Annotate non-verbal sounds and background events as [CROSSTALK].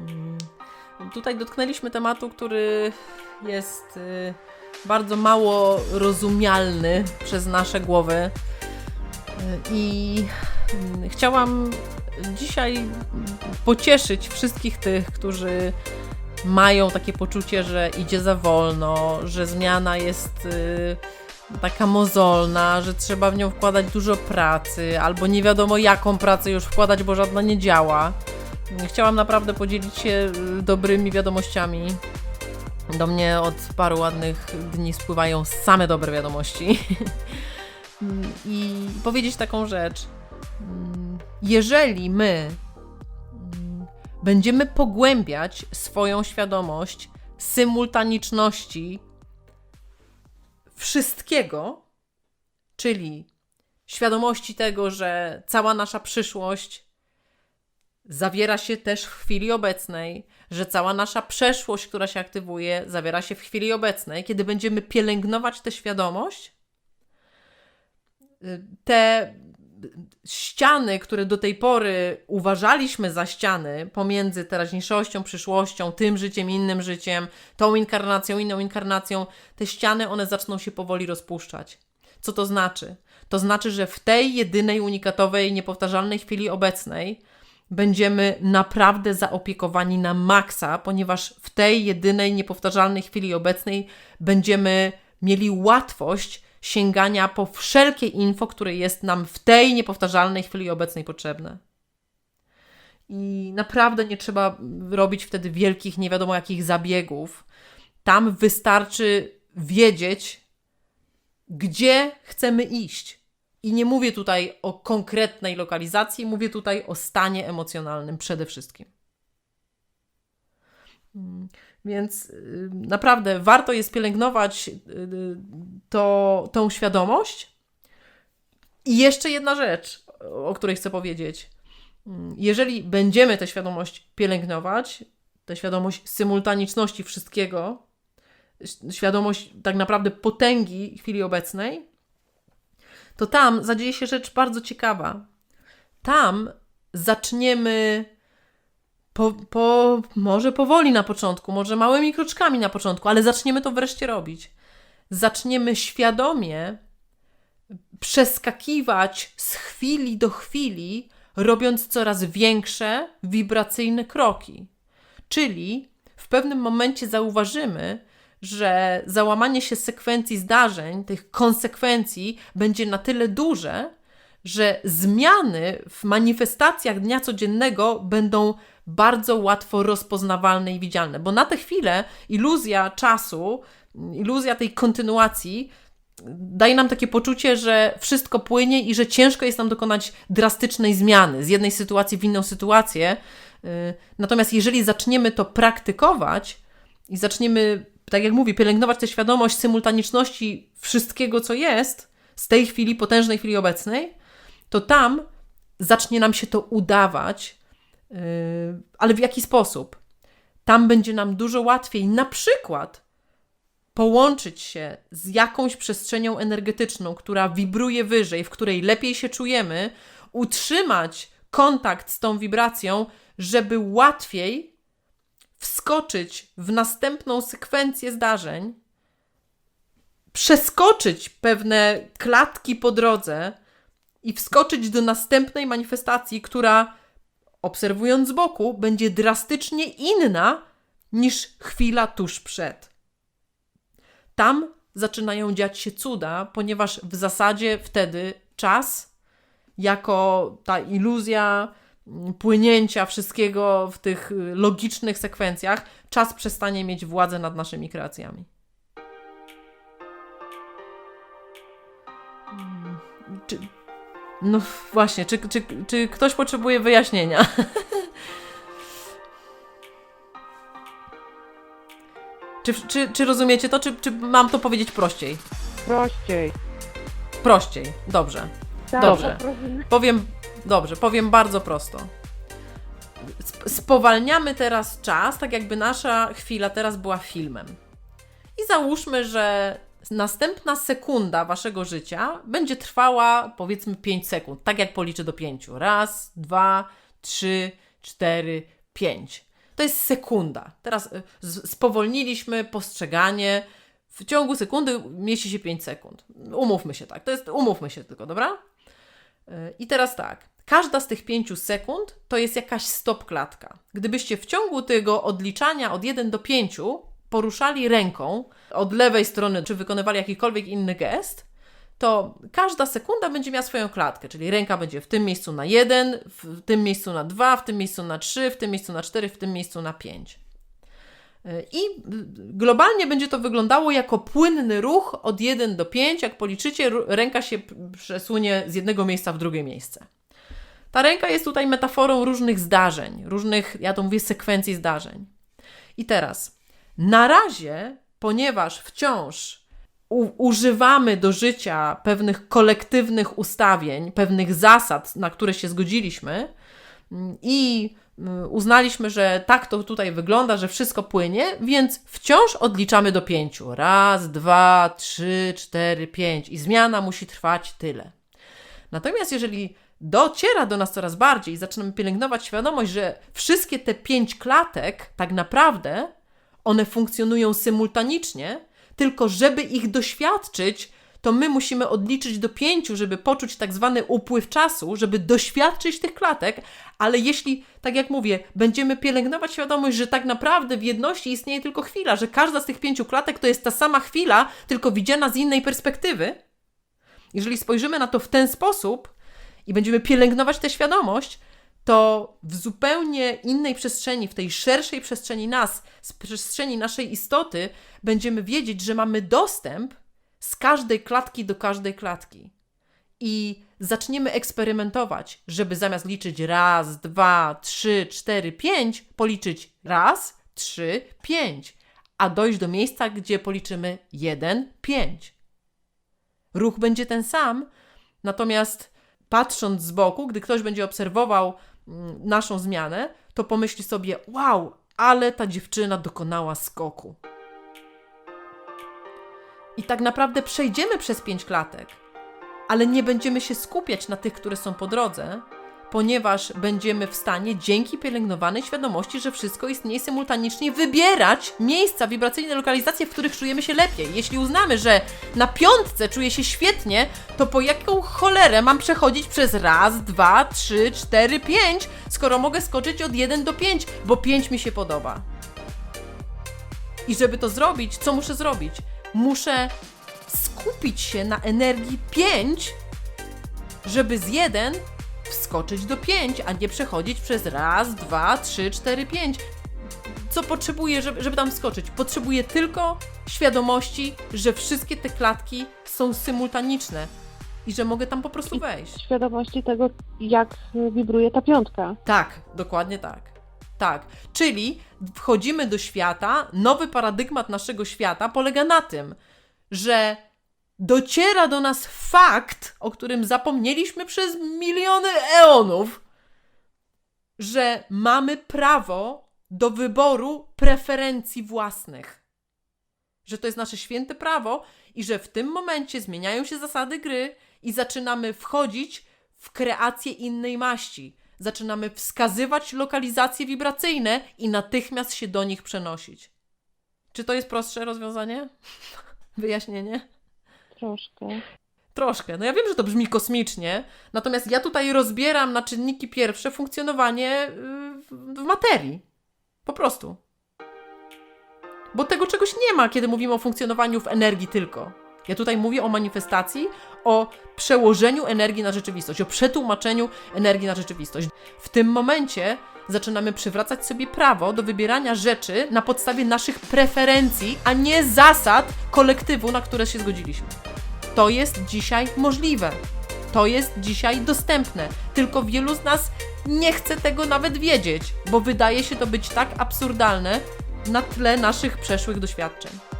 Mm, Tutaj dotknęliśmy tematu, który jest y, bardzo mało rozumialny przez nasze głowy. Y, I mm, chciałam dzisiaj pocieszyć wszystkich tych, którzy mają takie poczucie, że idzie za wolno, że zmiana jest y, taka mozolna, że trzeba w nią wkładać dużo pracy, albo nie wiadomo jaką pracę już wkładać, bo żadna nie działa. Chciałam naprawdę podzielić się y, dobrymi wiadomościami. Do mnie od paru ładnych dni spływają same dobre wiadomości. [LAUGHS] I powiedzieć taką rzecz. Mm, Jeżeli my mm, będziemy pogłębiać swoją świadomość symultaniczności wszystkiego, czyli świadomości tego, że cała nasza przyszłość zawiera się też w chwili obecnej, że cała nasza przeszłość, która się aktywuje, zawiera się w chwili obecnej, kiedy będziemy pielęgnować tę świadomość, y, te ściany, które do tej pory uważaliśmy za ściany pomiędzy teraźniejszością, przyszłością, tym życiem, innym życiem, tą inkarnacją, inną inkarnacją, te ściany one zaczną się powoli rozpuszczać. Co to znaczy? To znaczy, że w tej jedynej, unikatowej, niepowtarzalnej chwili obecnej będziemy naprawdę zaopiekowani na maksa, ponieważ w tej jedynej, niepowtarzalnej chwili obecnej będziemy mieli łatwość sięgania po wszelkie info, które jest nam w tej niepowtarzalnej chwili obecnej potrzebne. I naprawdę nie trzeba robić wtedy wielkich, nie wiadomo jakich zabiegów. Tam wystarczy wiedzieć, gdzie chcemy iść. I nie mówię tutaj o konkretnej lokalizacji, mówię tutaj o stanie emocjonalnym przede wszystkim. Mm, Więc y, naprawdę warto jest pielęgnować y, y, to, tą świadomość. I jeszcze jedna rzecz, o której chcę powiedzieć. Mm, Jeżeli będziemy tę świadomość pielęgnować, tę świadomość symultaniczności wszystkiego, świadomość tak naprawdę potęgi chwili obecnej, to tam zadzieje się rzecz bardzo ciekawa. Tam zaczniemy po, po, może powoli na początku, może małymi kroczkami na początku, ale zaczniemy to wreszcie robić. Zaczniemy świadomie przeskakiwać z chwili do chwili, robiąc coraz większe wibracyjne kroki. Czyli w pewnym momencie zauważymy, że załamanie się sekwencji zdarzeń, tych konsekwencji będzie na tyle duże, że zmiany w manifestacjach dnia codziennego będą bardzo łatwo rozpoznawalne i widzialne. Bo na tę chwilę iluzja czasu, iluzja tej kontynuacji daje nam takie poczucie, że wszystko płynie i że ciężko jest nam dokonać drastycznej zmiany z jednej sytuacji w inną sytuację. Yy, Natomiast jeżeli zaczniemy to praktykować i zaczniemy, tak jak mówię, pielęgnować tę świadomość symultaniczności wszystkiego, co jest z tej chwili, potężnej chwili obecnej, to tam zacznie nam się to udawać. Yy, ale w jaki sposób? Tam będzie nam dużo łatwiej na przykład połączyć się z jakąś przestrzenią energetyczną, która wibruje wyżej, w której lepiej się czujemy, utrzymać kontakt z tą wibracją, żeby łatwiej wskoczyć w następną sekwencję zdarzeń, przeskoczyć pewne klatki po drodze i wskoczyć do następnej manifestacji, która obserwując z boku będzie drastycznie inna niż chwila tuż przed. Tam zaczynają dziać się cuda, ponieważ w zasadzie wtedy czas, jako ta iluzja płynięcia wszystkiego w tych y, logicznych sekwencjach, czas przestanie mieć władzę nad naszymi kreacjami. Mm, Czy, no właśnie, czy, czy, czy ktoś potrzebuje wyjaśnienia? [LAUGHS] Czy, czy, czy rozumiecie to, czy, czy mam to powiedzieć prościej? Prościej. Prościej, dobrze. Tak, Dobrze. poprosimy. Powiem, dobrze, powiem bardzo prosto. Sp- Spowalniamy teraz czas, tak jakby nasza chwila teraz była filmem. I załóżmy, że następna sekunda waszego życia będzie trwała powiedzmy 5 sekund, tak jak policzę do 5. Raz, dwa, trzy, cztery, pięć. To jest sekunda. Teraz y, spowolniliśmy postrzeganie. W ciągu sekundy mieści się 5 sekund. Umówmy się tak. To jest, umówmy się tylko, dobra? Y, I teraz tak. Każda z tych 5 sekund to jest jakaś stop klatka. Gdybyście w ciągu tego odliczania od 1 do 5 poruszali ręką od lewej strony, czy wykonywali jakikolwiek inny gest, to każda sekunda będzie miała swoją klatkę, czyli ręka będzie w tym miejscu na 1, w tym miejscu na 2, w tym miejscu na 3, w tym miejscu na 4, w tym miejscu na 5. I globalnie będzie to wyglądało jako płynny ruch od 1 do 5. Jak policzycie, ręka się przesunie z jednego miejsca w drugie miejsce. Ta ręka jest tutaj metaforą różnych zdarzeń, różnych, ja to mówię, sekwencji zdarzeń. I teraz, na razie, ponieważ wciąż u- używamy do życia pewnych kolektywnych ustawień, pewnych zasad, na które się zgodziliśmy, mm, i mm, uznaliśmy, że tak to tutaj wygląda, że wszystko płynie, więc wciąż odliczamy do pięciu. Raz, dwa, trzy, cztery, pięć. I zmiana musi trwać tyle. Natomiast jeżeli dociera do nas coraz bardziej i zaczynamy pielęgnować świadomość, że wszystkie te pięć klatek tak naprawdę one funkcjonują symultanicznie, tylko żeby ich doświadczyć, to my musimy odliczyć do pięciu, żeby poczuć tak zwany upływ czasu, żeby doświadczyć tych klatek, ale jeśli, tak jak mówię, będziemy pielęgnować świadomość, że tak naprawdę w jedności istnieje tylko chwila, że każda z tych pięciu klatek to jest ta sama chwila, tylko widziana z innej perspektywy, jeżeli spojrzymy na to w ten sposób i będziemy pielęgnować tę świadomość, to w zupełnie innej przestrzeni, w tej szerszej przestrzeni nas, z przestrzeni naszej istoty, będziemy wiedzieć, że mamy dostęp z każdej klatki do każdej klatki. I zaczniemy eksperymentować, żeby zamiast liczyć raz, dwa, trzy, cztery, pięć, policzyć raz, trzy, pięć, a dojść do miejsca, gdzie policzymy jeden, pięć. Ruch będzie ten sam, natomiast patrząc z boku, gdy ktoś będzie obserwował mm, naszą zmianę, to pomyśli sobie: Wow, ale ta dziewczyna dokonała skoku. I tak naprawdę przejdziemy przez pięć klatek, ale nie będziemy się skupiać na tych, które są po drodze, ponieważ będziemy w stanie dzięki pielęgnowanej świadomości, że wszystko istnieje symultanicznie, wybierać miejsca, wibracyjne lokalizacje, w których czujemy się lepiej. Jeśli uznamy, że na piątce czuję się świetnie, to po jaką cholerę mam przechodzić przez raz, dwa, trzy, cztery, pięć, skoro mogę skoczyć od 1 do 5, bo 5 mi się podoba. I żeby to zrobić, co muszę zrobić? Muszę skupić się na energii 5, żeby z 1 wskoczyć do 5, a nie przechodzić przez raz, dwa, trzy, cztery, pięć. Co potrzebuję, żeby, żeby tam wskoczyć? Potrzebuję tylko świadomości, że wszystkie te klatki są symultaniczne i że mogę tam po prostu wejść. świadomości tego, jak wibruje ta piątka. Tak, dokładnie tak. Tak, czyli wchodzimy do świata, nowy paradygmat naszego świata polega na tym, że dociera do nas fakt, o którym zapomnieliśmy przez miliony eonów, że mamy prawo do wyboru preferencji własnych. Że to jest nasze święte prawo i że w tym momencie zmieniają się zasady gry i zaczynamy wchodzić w kreację innej maści. Zaczynamy wskazywać lokalizacje wibracyjne i natychmiast się do nich przenosić. Czy to jest prostsze rozwiązanie? [LAUGHS] Wyjaśnienie? Troszkę. Troszkę. No ja wiem, że to brzmi kosmicznie, natomiast ja tutaj rozbieram na czynniki pierwsze funkcjonowanie w w materii. Po prostu. Bo tego czegoś nie ma, kiedy mówimy o funkcjonowaniu w energii tylko. Ja tutaj mówię o manifestacji, o przełożeniu energii na rzeczywistość, o przetłumaczeniu energii na rzeczywistość. W tym momencie zaczynamy przywracać sobie prawo do wybierania rzeczy na podstawie naszych preferencji, a nie zasad kolektywu, na które się zgodziliśmy. To jest dzisiaj możliwe. To jest dzisiaj dostępne. Tylko wielu z nas nie chce tego nawet wiedzieć, bo wydaje się to być tak absurdalne na tle naszych przeszłych doświadczeń.